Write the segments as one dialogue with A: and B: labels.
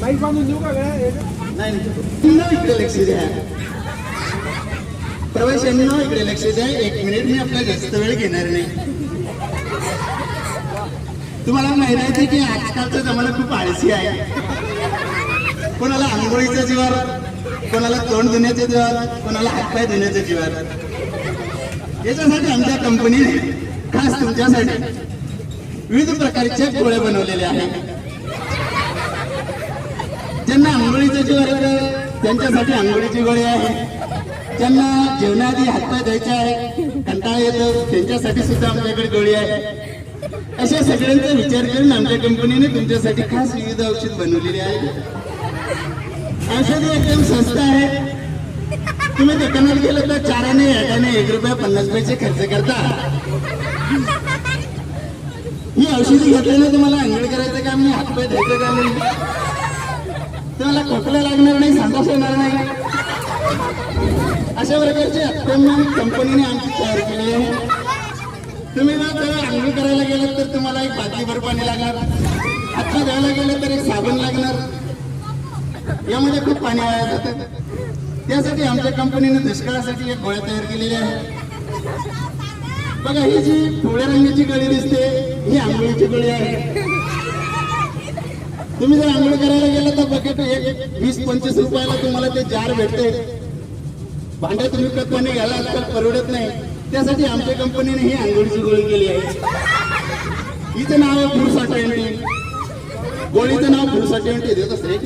A: प्रवेश बांधून देऊ का
B: नाही इकडे लक्ष द्या. प्रवाशांना इकडे लक्ष द्या. एक मिनिट मी आपला जास्त वेळ घेणार नाही. तुम्हाला माहिती आहे की आजकालचा जमाना खूप आळशी आहे. कोणाला आंघोळीचा जीवार कोणाला तोंड धुण्याचे जीवार कोणाला हातपाय धुण्याचे जीवार. याच्यासाठी आमच्या कंपनीने खास तुमच्यासाठी विविध प्रकारच्या गोळ्या बनवलेल्या आहेत. ज्यांना आंघोळीचं जीवन आहे त्यांच्यासाठी आंघोळीची गोळी आहे. ज्यांना जेवणाआधी हातपाय द्यायचे आहे कंटाळा येतो त्यांच्यासाठी सुद्धा आमच्याकडे गोळी आहे. अशा सगळ्यांचा विचार करून आमच्या कंपनीने तुमच्यासाठी खास विविध औषध बनवलेली आहे औषधी एकदम स्वस्त आहे. तुम्ही दुकानात गेलं तर चाराने एकाने एक रुपया पन्नास पैसे खर्च करता. ही औषधी घेतल्याने तुम्हाला आंघोळ करायचं काम नाही हातपाय द्यायचं काम नाही. तुम्हाला खोकला लागणार नाही संडास येणार नाही. अशा प्रकारचे अत्यंत कंपनीने आमची तयार केली. आहे तुम्ही जर तेव्हा आंघोळ करायला गेलात तर तुम्हाला एक बादलीभर पाणी लागणार. आत्ता द्यायला गेलं तर एक साबण लागणार. यामध्ये खूप पाणी वाया जातं. त्यासाठी आमच्या कंपनीने दुष्काळासाठी एक गोळ्या तयार केलेली आहे बघा ही जी पिवळ्या रंगाची गळी दिसते ही आंघोळीची गळी आहे. तुम्ही जर आंघोळ करायला गेला तर बकेट एक वीस पंचवीस रुपयाला तुम्हाला ते जार भेटते. भांड्या तुम्ही पाणी घ्यायला आजकाल परवडत नाही. त्यासाठी आमच्या कंपनीने ही आंघोळीची गोळी केली आहे. हिचं नाव आहे पुरुषा ट्वेंटी गोळीचं नाव पुरुषा ट्वेंटी देत असते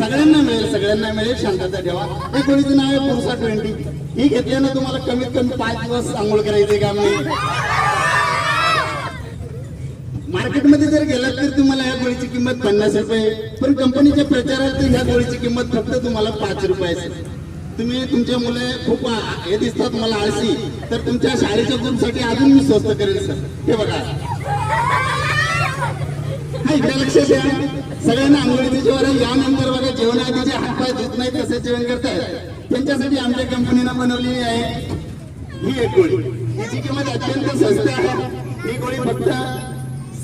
B: सगळ्यांना मिळेल सगळ्यांना मिळेल शांतता ठेवा. हे गोळीचं नाव आहे पुरुषा ट्वेंटी ही घेतल्यानं तुम्हाला कमीत कमी पाच दिवस आंघोळ करायचे काम नाही मार्केटमध्ये जर गेलात तर तुम्हाला या गोळीची किंमत पन्नास रुपये पण कंपनीच्या प्रचारात ह्या गोळीची किंमत फक्त तुम्हाला पाच रुपये असेल. तुम्ही तुमचे मुले खूप हे दिसतात मला आळशी. तर तुमच्या शाळेच्या ग्रुपसाठी अजून मी स्वस्त करेल सर. हे बघा. हा इकडे लक्ष द्या. सगळ्यांना आंघोळीचे जेवण आहे यानंतर बघा जेवणाआधी जे हातपाय धुत नाही तसं जेवण करतायत. त्यांच्यासाठी आमच्या कंपनीनं बनवलेली आहे ही एक गोळी. हिची किंमत अत्यंत स्वस्त आहे. ही गोळी फक्त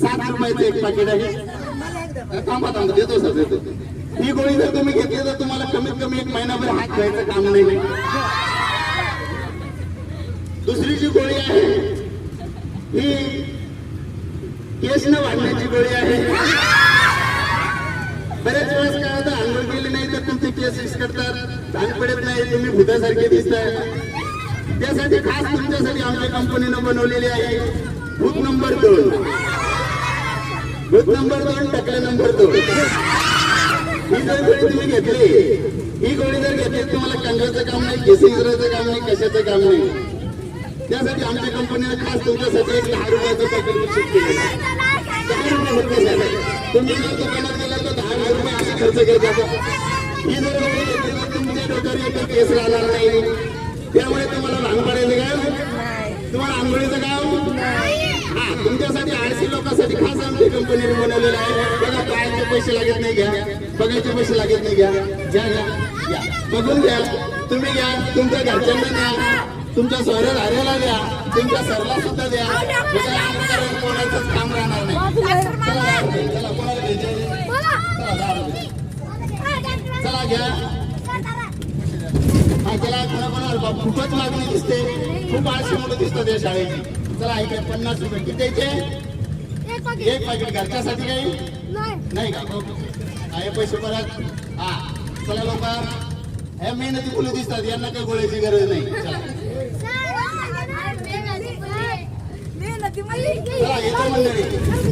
B: सात रुपयाचं एक पाकिट आहे. थांबा थांबा देतो सर देतो. ही गोळी जर तुम्ही घेतली तर तुम्हाला कमीत कमी एक महिनाभर हात घ्यायचं काम नाही. दुसरी जी गोळी आहे ही केस न वाढण्याची गोळी आहे. बऱ्याच वेळेस काय होतं आंघोळ केली नाही तर तुमचे केस विस्कटतात धान पडत नाही तुम्ही भूतासारखे दिसताय. त्यासाठी खास तुमच्यासाठी आमच्या कंपनीनं बनवलेली आहे भूत नंबर दोन. भूत नंबर दोन टकले नंबर दोन ही जर गोळी तुम्ही घेतली ही गोळी जर घेतली तुम्हाला कंगाचं काम नाही केस इजरायचं काम नाही कशाचं काम नाही. त्यासाठी आमच्या कंपनीने खास तुमच्यासाठी एक दहा रुपयाचं पॅकेट निश्चित झाले. तुम्ही जर दुकानात गेला तर दहा रुपये असे खर्च करतात ही जर गोळी घेतली तर तुमच्या डोक्यावर एक केस राहणार नाही. त्यामुळे तुम्हाला भांग पडायचं काय तुम्हाला आंघोळीचं काम? हा तुमच्यासाठी आळशी लोकांसाठी खास कंपनीने बनवलेलं आहे. बघा पायाचे पैसे लागत नाही घ्या. बघायचे पैसे लागत नाही घ्या. घ्या घ्या. बघून घ्या. तुम्ही घ्या. तुमच्या घरच्यांना द्या. तुमच्या सोयऱ्या धाऱ्याला द्या. तुमच्या सरला सुद्धा द्या. कोणाचंच काम राहणार नाही. चला कोणाला चला घ्या. हा त्याला कोणा कोणाला बा- खूपच मागणी दिसते. खूप आळशी मुलं दिसतात या शाळेची. चला ऐका पन्नास रुपये किती द्यायचे? एक पाकिट घरच्यासाठी काही? नाही. का? हो. पैसे परत? हा. चला लोक हे मेहनती मुलं दिसतात. यांना काही गोळ्याची गरज नाही. चला येतो मंडळी.